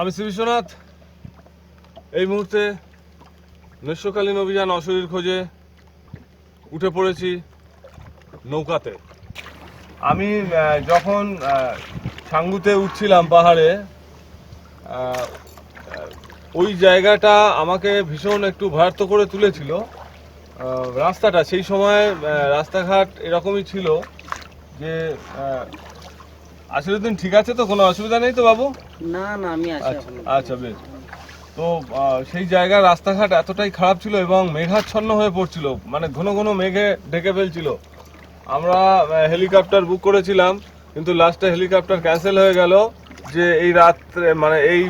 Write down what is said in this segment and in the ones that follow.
আমি শ্রী বিশ্বনাথ। এই মুহূর্তে গ্রীষ্মকালীন অভিযান অশরীর খোঁজে উঠে পড়েছি নৌকাতে। আমি যখন আহ, ছাঙ্গুতে উঠছিলাম পাহাড়ে ওই জায়গাটা আমাকে ভীষণ একটু ভয়ার্থ করে তুলেছিল। রাস্তাটা সেই সময় রাস্তাঘাট এরকমই ছিল যে আহ, আসিরুদ্দিন ঠিক আছে তো? কোনো অসুবিধা নেই তো বাবু? না না আমি আছি আচ্ছা আচ্ছা বেশ। তো সেই জায়গার রাস্তাঘাট এতটাই খারাপ ছিল এবং মেঘাচ্ছন্ন হয়ে পড়ছিল মানে ঘন ঘন মেঘে ঢেকে ফেলছিল। আমরা হেলিকপ্টার বুক করেছিলাম কিন্তু লাস্টে হেলিকপ্টার ক্যান্সেল হয়ে গেল যে এই রাত্রে মানে এই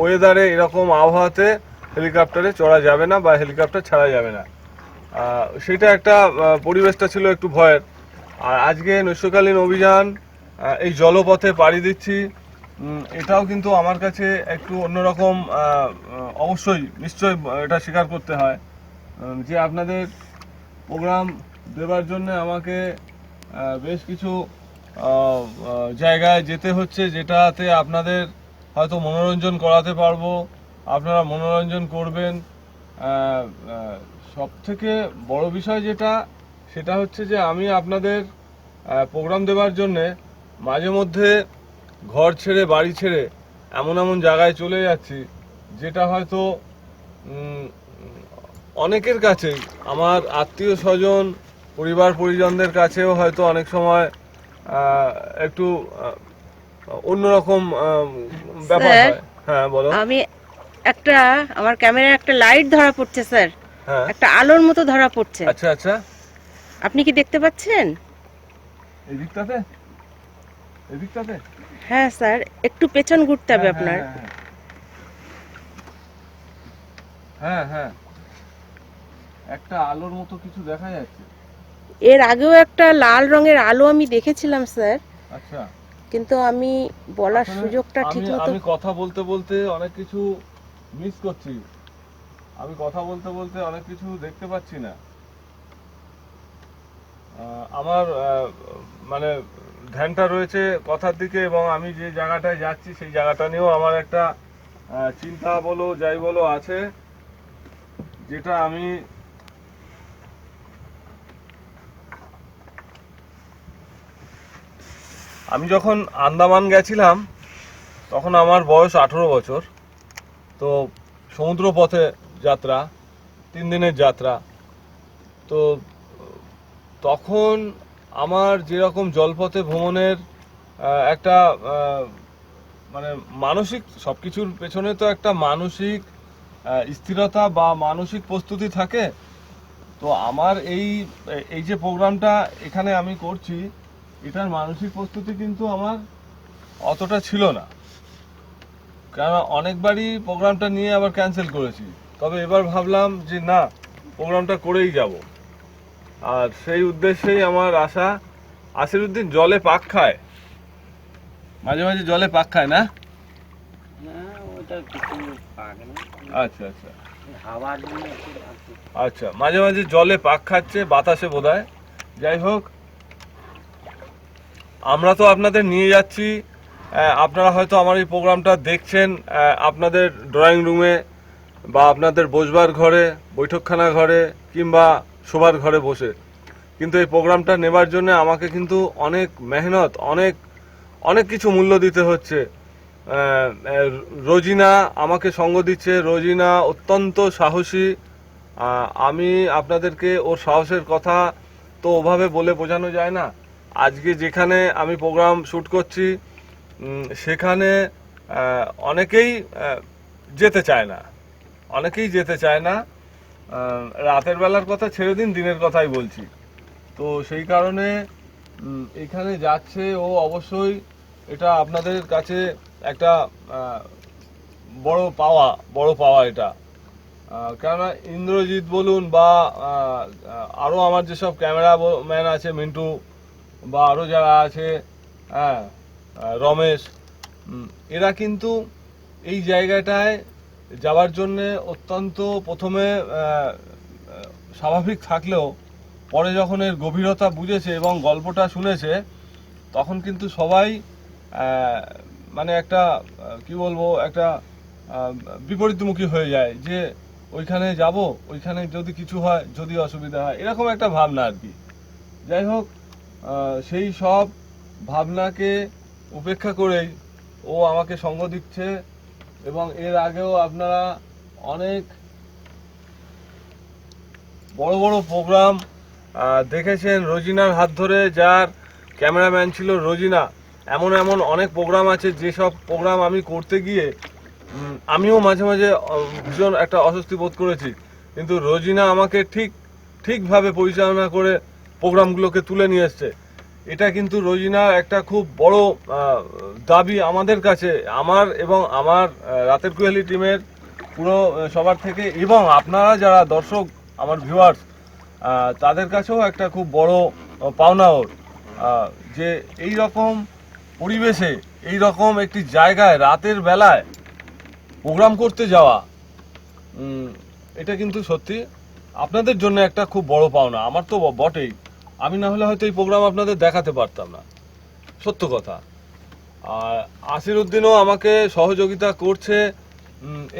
ওয়েদারে এরকম আবহাওয়াতে হেলিকপ্টারে চড়া যাবে না বা হেলিকপ্টার ছাড়া যাবে না। সেটা একটা পরিবেশটা ছিল একটু ভয়ের। আর আজকে নৈশকালীন অভিযান এই জলপথে পাড়ি দিচ্ছি। এটাও কিন্তু আমার কাছে একটু অন্যরকম অবশ্যই নিশ্চয় এটা স্বীকার করতে হয়। যে আপনাদের প্রোগ্রাম দেবার জন্য আমাকে বেশ কিছু জায়গায় যেতে হচ্ছে যেটাতে আপনাদের হয়তো মনোরঞ্জন করাতে পারব। আপনারা মনোরঞ্জন করবেন। সব থেকে বড় বিষয় যেটা, সেটা হচ্ছে যে আমি আপনাদের প্রোগ্রাম দেওয়ার জন্যে মাঝে মধ্যে ঘর ছেড়ে বাড়ি ছেড়ে এমন এমন জায়গায় চলে যাচ্ছি যেটা হয়তো অনেকের কাছে আমার আত্মীয় স্বজন পরিবার পরিজনদের কাছেও হয়তো অনেক সময় একটু অন্যরকম ব্যাপার হয়। হ্যাঁ বলো। আমি একটা আমার ক্যামেরায় একটা লাইট ধরা পড়ছে স্যার। হ্যাঁ। একটা আলোর মতো ধরা পড়ছে। আচ্ছা আচ্ছা। আপনি কি দেখতে পাচ্ছেন? এই দিকটাতে? হ্যাঁ স্যার একটু পেছন ঘুরতে হবে হ্যাঁ, আপনার। হ্যাঁ, হ্যাঁ, হ্যাঁ হ্যাঁ। একটা আলোর মতো কিছু দেখা যাচ্ছে। এর আগেও একটা লাল রঙের আলো আমি দেখেছিলাম স্যার। আচ্ছা। কিন্তু আমি বলার সুযোগটা ঠিক মতো আমি কথা বলতে বলতে অনেক কিছু মিস করছি। আমি কথা বলতে বলতে অনেক কিছু দেখতে পাচ্ছি না। আমার মানে ধ্যানটা রয়েছে কথার দিকে এবং আমি যে জায়গাটায় যাচ্ছি সেই জায়গাটা নিয়েও আমার একটা চিন্তা বলো, যাই বলো আছে, যেটা আমি আমি যখন আন্দামান গেছিলাম, তখন আমার বয়স আঠেরো বছর। তো সমুদ্র পথে যাত্রা, তিন দিনের যাত্রা। তো তখন আমার যেরকম জলপথে ভ্রমণের একটা মানে মানসিক সব কিছুর পেছনে তো একটা মানসিক স্থিরতা বা মানসিক প্রস্তুতি থাকে। তো আমার এই এই যে প্রোগ্রামটা এখানে আমি করছি, এটার মানসিক প্রস্তুতি কিন্তু আমার অতটা ছিল না। কারণ অনেকবারই প্রোগ্রামটা নিয়ে আবার ক্যান্সেল করেছি। তবে এবার ভাবলাম যে না, প্রোগ্রামটা করেই যাব। আর সেই উদ্দেশ্যেই আমার আশা আসিরুদ্দিন জলে পাক খায়। মাঝে মাঝে জলে পাক খায় না? আচ্ছা আচ্ছা। আচ্ছা মাঝে মাঝে জলে পাক খাচ্ছে বাতাসে বোধহয় যাই হোক আমরা তো আপনাদের নিয়ে যাচ্ছি। আপনারা হয়তো আমার এই প্রোগ্রামটা দেখছেন আপনাদের ড্রয়িং রুমে বা আপনাদের বসবার ঘরে বৈঠকখানা ঘরে কিংবা শোবার ঘরে বসে। কিন্তু এই প্রোগ্রামটা নেবার জন্য আমাকে কিন্তু অনেক মেহনত, অনেক অনেক কিছু মূল্য দিতে হচ্ছে। রোজিনা আমাকে সঙ্গ দিচ্ছে। রোজিনা অত্যন্ত সাহসী। আমি আপনাদেরকে ওর সাহসের কথা তো ওভাবে বলে বোঝানো যায় না। আজকে যেখানে আমি প্রোগ্রাম শ্যুট করছি সেখানে অনেকেই যেতে চায় না। অনেকেই যেতে চায় না। রাতের বেলার কথা ছেড়ে দিন, দিনের কথাই বলছি। তো সেই কারণে এখানে যাচ্ছে ও অবশ্যই এটা আপনাদের কাছে একটা বড় পাওয়া বড় পাওয়া এটা। কেননা ইন্দ্রজিৎ বলুন বা আরও আমার যেসব ক্যামেরা ম্যান আছে, মিন্টু বা আরও যারা আছে হ্যাঁ রমেশ এরা কিন্তু এই জায়গাটায় যাওয়ার জন্যে অত্যন্ত প্রথমে স্বাভাবিক থাকলেও, পরে যখন এর গভীরতা বুঝেছে এবং গল্পটা শুনেছে, তখন কিন্তু সবাই মানে একটা কি বলব, একটা বিপরীতমুখী হয়ে যায় যে, ওইখানে যাব, ওইখানে যদি কিছু হয়, যদি অসুবিধা হয়, এরকম একটা ভাবনা আর কি। যাই হোক সেই সব ভাবনাকে উপেক্ষা করেই ও আমাকে সঙ্গ দিচ্ছে এবং এর আগেও আপনারা অনেক বড় বড় প্রোগ্রাম দেখেছেন রোজিনার হাত ধরে, যার ক্যামেরাম্যান ছিল রোজিনা। এমন এমন অনেক প্রোগ্রাম আছে, যেসব প্রোগ্রাম আমি করতে গিয়ে আমিও মাঝে মাঝে ভীষণ একটা অস্বস্তি বোধ করেছি। কিন্তু রোজিনা আমাকে ঠিক, ঠিকভাবে পরিচালনা করে প্রোগ্রামগুলোকে তুলে নিয়ে এসছে। এটা কিন্তু রোজিনার একটা খুব বড় দাবি আমাদের কাছে। আমার এবং আমার রাতের কোহেলি টিমের পুরো সবার থেকে এবং আপনারা যারা দর্শক, আমার ভিউয়ার্স তাদের কাছেও একটা খুব বড় পাওনা ওর। যে এই রকম পরিবেশে এই রকম একটি জায়গায় রাতের বেলায় প্রোগ্রাম করতে যাওয়া এটা কিন্তু সত্যি আপনাদের জন্য একটা খুব বড় পাওনা। আমার তো বটেই। আমি না হলে হয়তো এই প্রোগ্রাম আপনাদের দেখাতে পারতাম না। সত্য কথা। আর আসির উদ্দিনও আমাকে সহযোগিতা করছে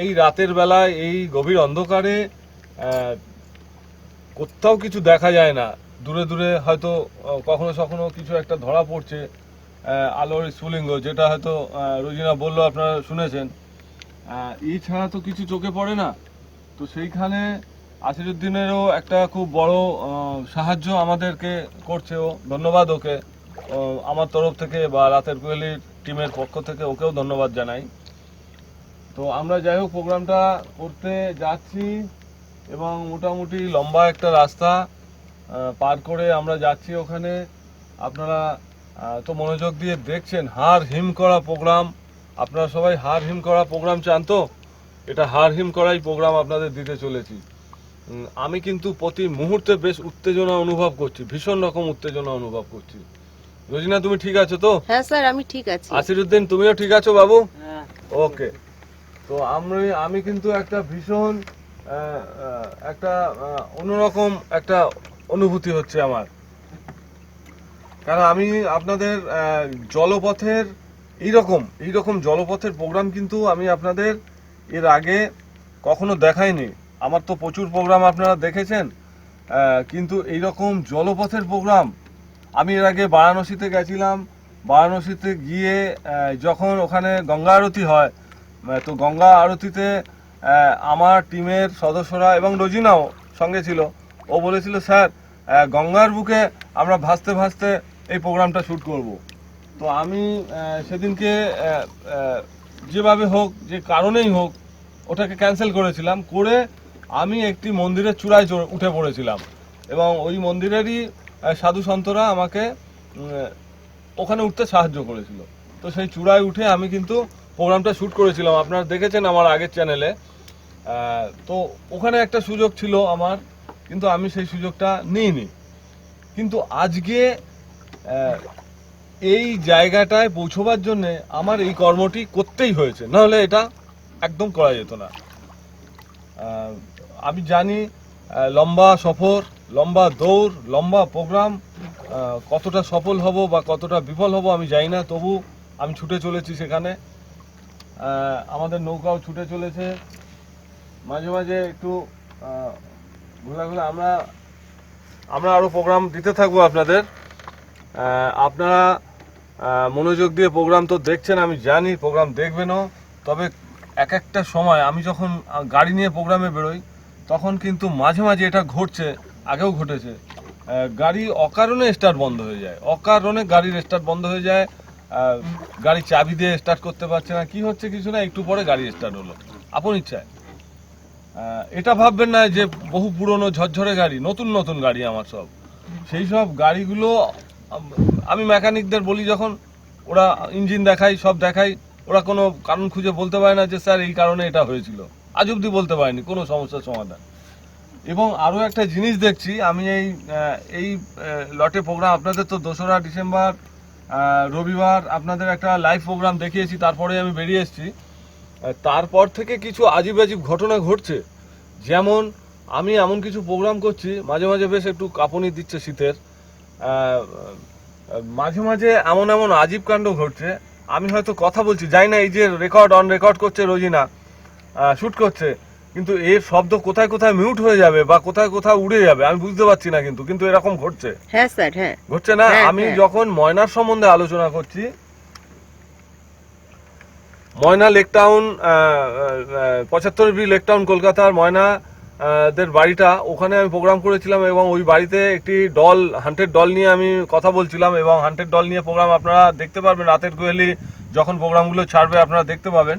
এই রাতের বেলায়, এই গভীর অন্ধকারে কোথাও কিছু দেখা যায় না। দূরে দূরে হয়তো কখনো কখনো কিছু একটা ধরা পড়ছে আলোর স্ফুলিঙ্গ, যেটা হয়তো রোজিনা বলল, আপনারা শুনেছেন। এই ছাড়া তো কিছু চোখে পড়ে না। তো সেইখানে আসিরুদ্দিনেরও একটা খুব বড় সাহায্য আমাদেরকে করছে ও। ধন্যবাদ ওকে। আমার তরফ থেকে বা রাতের কোহেলির টিমের পক্ষ থেকে ওকেও ধন্যবাদ জানাই। তো আমরা যাই হোক, প্রোগ্রামটা করতে যাচ্ছি এবং মোটামুটি লম্বা একটা রাস্তা পার করে আমরা যাচ্ছি ওখানে। আপনারা তো মনোযোগ দিয়ে দেখছেন, হার হিম করা প্রোগ্রাম। আপনারা সবাই হার হিম করা প্রোগ্রাম চান তো? এটা হার হিম করাই প্রোগ্রাম আপনাদের দিতে চলেছি। আমি কিন্তু প্রতি মুহূর্তে বেশ উত্তেজনা অনুভব করছি ভীষণ রকম উত্তেজনা অনুভব করছি। রোজিনা তুমি ঠিক আছো তো? হ্যাঁ স্যার আমি ঠিক আছি। আসিরুদ্দিন তুমিও ঠিক আছো বাবু? হ্যাঁ। ওকে। তো আমি আমি কিন্তু একটা ভীষণ একটা অন্যরকম একটা অনুভূতি হচ্ছে আমার। কারণ আমি আপনাদের জলপথের এইরকম এইরকম জলপথের প্রোগ্রাম কিন্তু আমি আপনাদের এর আগে কখনো দেখাইনি। আমার তো প্রচুর প্রোগ্রাম আপনারা দেখেছেন কিন্তু এইরকম জলপথের প্রোগ্রাম আমি এর আগে বারাণসীতে গেছিলাম, বারাণসীতে গিয়ে যখন ওখানে গঙ্গা আরতি হয় তো গঙ্গা আরতিতে আমার টিমের সদস্যরা এবং রোজিনাও সঙ্গে ছিল, ও বলেছিল, স্যার গঙ্গার বুকে আমরা ভাসতে ভাসতে এই প্রোগ্রামটা শ্যুট করব। তো আমি সেদিনকে যেভাবে হোক, যে কারণেই হোক, ওটাকে ক্যান্সেল করেছিলাম, করে আমি একটি মন্দিরের চূড়ায় উঠে পড়েছিলাম এবং ওই মন্দিরেরই সাধু সন্তরা আমাকে ওখানে উঠতে সাহায্য করেছিল। তো সেই চূড়ায় উঠে আমি কিন্তু প্রোগ্রামটা শ্যুট করেছিলাম। আপনারা দেখেছেন আমার আগের চ্যানেলে। তো ওখানে একটা সুযোগ ছিল আমার, কিন্তু আমি সেই সুযোগটা নিইনি। কিন্তু আজকে এই জায়গাটায় পৌঁছবার জন্যে আমার এই কর্মটি করতেই হয়েছে। নাহলে এটা একদম করা যেত না। আমি জানি লম্বা সফর, লম্বা দৌড়, লম্বা প্রোগ্রাম কতটা সফল হব বা কতটা বিফল হব আমি জানি না, তবু আমি ছুটে চলেছি সেখানে। আমাদের নৌকাও ছুটে চলেছে। মাঝে মাঝে একটু ঘোরাঘুরা। আমরা আমরা আরও প্রোগ্রাম দিতে থাকব আপনাদের। আপনারা মনোযোগ দিয়ে প্রোগ্রাম তো দেখছেন, আমি জানি প্রোগ্রাম দেখবেনও। তবে এক একটা সময় আমি যখন গাড়ি নিয়ে প্রোগ্রামে বেরোই তখন কিন্তু মাঝে মাঝে এটা ঘটছে, আগেও ঘটেছে। গাড়ি অকারণে স্টার্ট বন্ধ হয়ে যায়। অকারণে গাড়ির স্টার্ট বন্ধ হয়ে যায়। গাড়ি চাবি দিয়ে স্টার্ট করতে পারছে না। কি হচ্ছে কিছু না, একটু পরে গাড়ি স্টার্ট হলো। আপন ইচ্ছায়। এটা ভাববেন না যে বহু পুরনো ঝরঝরে গাড়ি, নতুন নতুন গাড়ি আমার সব। সেই সব গাড়িগুলো, আমি মেকানিকদের বলি যখন, ওরা ইঞ্জিন দেখাই সব দেখাই ওরা কোনো কারণ খুঁজে বলতে পারে না যে, স্যার, এই কারণে এটা হয়েছিল। আজ অব্দি বলতে পারেনি, কোনো সমস্যার সমাধান। এবং আরও একটা জিনিস দেখছি, আমি এই এই লটে প্রোগ্রাম আপনাদের তো দোসরা ডিসেম্বর রবিবার আপনাদের একটা লাইভ প্রোগ্রাম দেখিয়েছি, তারপরে আমি বেরিয়ে এসেছি। তারপর থেকে কিছু আজিব আজিব ঘটনা ঘটছে। যেমন, আমি এমন কিছু প্রোগ্রাম করছি, মাঝে মাঝে বেশ একটু কাঁপুনি দিচ্ছে শীতের। মাঝে মাঝে এমন এমন আজীব কাণ্ড ঘটছে, আমি হয়তো কথা বলছি, যাই না, এই যে রেকর্ড অন রেকর্ড করছে রোজিনা। শ্যুট করছে। কিন্তু এর শব্দ কোথায় কোথায় মিউট হয়ে যাবে বা কোথায় কোথায় উড়ে যাবে আমি বুঝতে পারছি না কিন্তু কিন্তু এরকম ঘটছে। হ্যাঁ স্যার হ্যাঁ। ঘটছে না? হ্যাঁ, আমি হ্যাঁ। যখন ময়নার সম্বন্ধে আলোচনা করছি ময়না লেক টাউন পঁচাত্তর বি লেক টাউন কলকাতার ময়না দের বাড়িটা ওখানে আমি প্রোগ্রাম করেছিলাম এবং ওই বাড়িতে একটি ডল হান্টেড ডল নিয়ে আমি কথা বলছিলাম এবং হান্টেড ডল নিয়ে প্রোগ্রাম আপনারা দেখতে পারবেন রাতের কোয়েলি যখন প্রোগ্রামগুলো ছাড়বে আপনারা দেখতে পাবেন।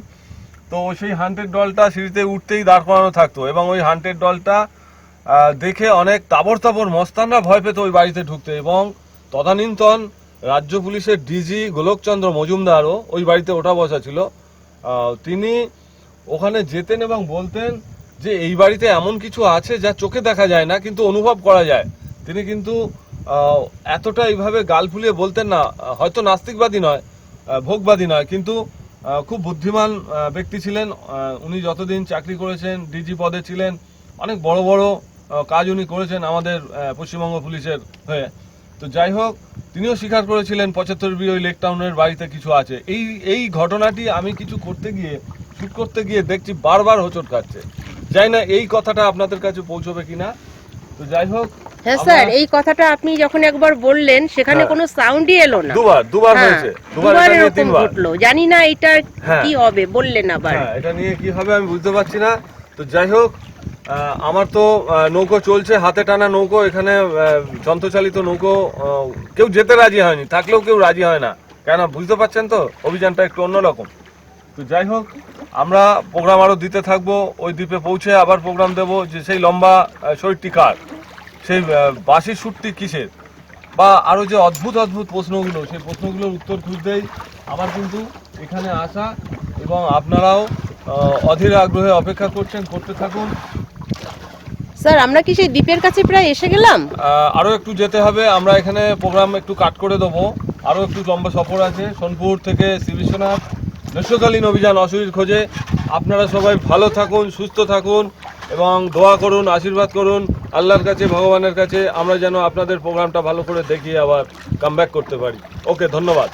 তো সেই হান্টেড ডলটা সিঁড়িতে উঠতেই দাঁড় করানো থাকতো এবং ওই হান্টেড ডলটা দেখে অনেক তাবর তাবর মস্তানরা ভয় পেত ওই বাড়িতে ঢুকতে এবং তদানীন্তন রাজ্য পুলিশের ডিজি গোলকচন্দ্র মজুমদারও ওই বাড়িতে ওঠা বসা ছিল। তিনি ওখানে যেতেন এবং বলতেন যে এই বাড়িতে এমন কিছু আছে যা চোখে দেখা যায় না, কিন্তু অনুভব করা যায়। তিনি কিন্তু এতটা এইভাবে গাল ফুলিয়ে বলতেন না, হয়তো নাস্তিকবাদী নয় ভোগবাদী নয়, কিন্তু খুব বুদ্ধিমান ব্যক্তি ছিলেন। উনি যতদিন চাকরি করেছেন, ডিজি পদে ছিলেন, অনেক বড় বড় কাজ উনি করেছেন আমাদের পশ্চিমবঙ্গ পুলিশের হয়ে। তো যাই হোক, তিনিও স্বীকার করেছিলেন, পঁচাত্তর বি ওই লেক টাউনের বাড়িতে কিছু আছে। এই এই ঘটনাটি আমি কিছু করতে গিয়ে, শুট করতে গিয়ে দেখছি বারবার হোঁচট খাচ্ছে। যাই না, এই কথাটা আপনাদের কাছে পৌঁছবে কিনা? তো যাই হোক হ্যাঁ স্যার এই কথাটা আপনি যখন একবার বললেন সেখানে হ্যাঁ। কোনো সাউন্ডই এলো না। দুবার দুবার হ্যাঁ, হয়েছে দুবার এরকম ঘটলো। জানি না এটা হ্যাঁ। কি হবে বললেন আবার। এটা নিয়ে কি হবে আমি বুঝতে পারছি না। তো যাই হোক আমার তো নৌকো চলছে হাতে টানা নৌকো এখানে যন্ত্রচালিত নৌকো কেউ যেতে রাজি হয়নি থাকলেও কেউ রাজি হয় না। কেন বুঝতে পারছেন তো? অভিযানটা একটু অন্যরকম। তো যাই হোক আমরা প্রোগ্রাম আরও দিতে থাকব ওই দ্বীপে পৌঁছে আবার প্রোগ্রাম দেব যে সেই লম্বা শরীরটি কার। সেই বাঁশির সুরটি কিসের? বা আরও যে অদ্ভুত অদ্ভুত প্রশ্নগুলো সেই প্রশ্নগুলোর উত্তর খুঁজতেই আমার কিন্তু এখানে আসা এবং আপনারাও অধীর আগ্রহে অপেক্ষা করছেন করতে থাকুন। স্যার আমরা কি সেই দ্বীপের কাছে প্রায় এসে গেলাম? আরও একটু যেতে হবে আমরা এখানে প্রোগ্রাম একটু কাট করে দেবো। আরও একটু লম্বা সফর আছে সোনপুর থেকে শ্রী বিশ্বনাথ। গ্রীষ্মকালীন অভিযান অসুবির খোঁজে। আপনারা সবাই ভালো থাকুন সুস্থ থাকুন। এবং দোয়া করুন, আশীর্বাদ করুন, আল্লাহর কাছে, ভগবানের কাছে, আমরা যেন আপনাদের প্রোগ্রামটা ভালো করে দেখিয়ে আবার কাম করতে পারি। ওকে ধন্যবাদ।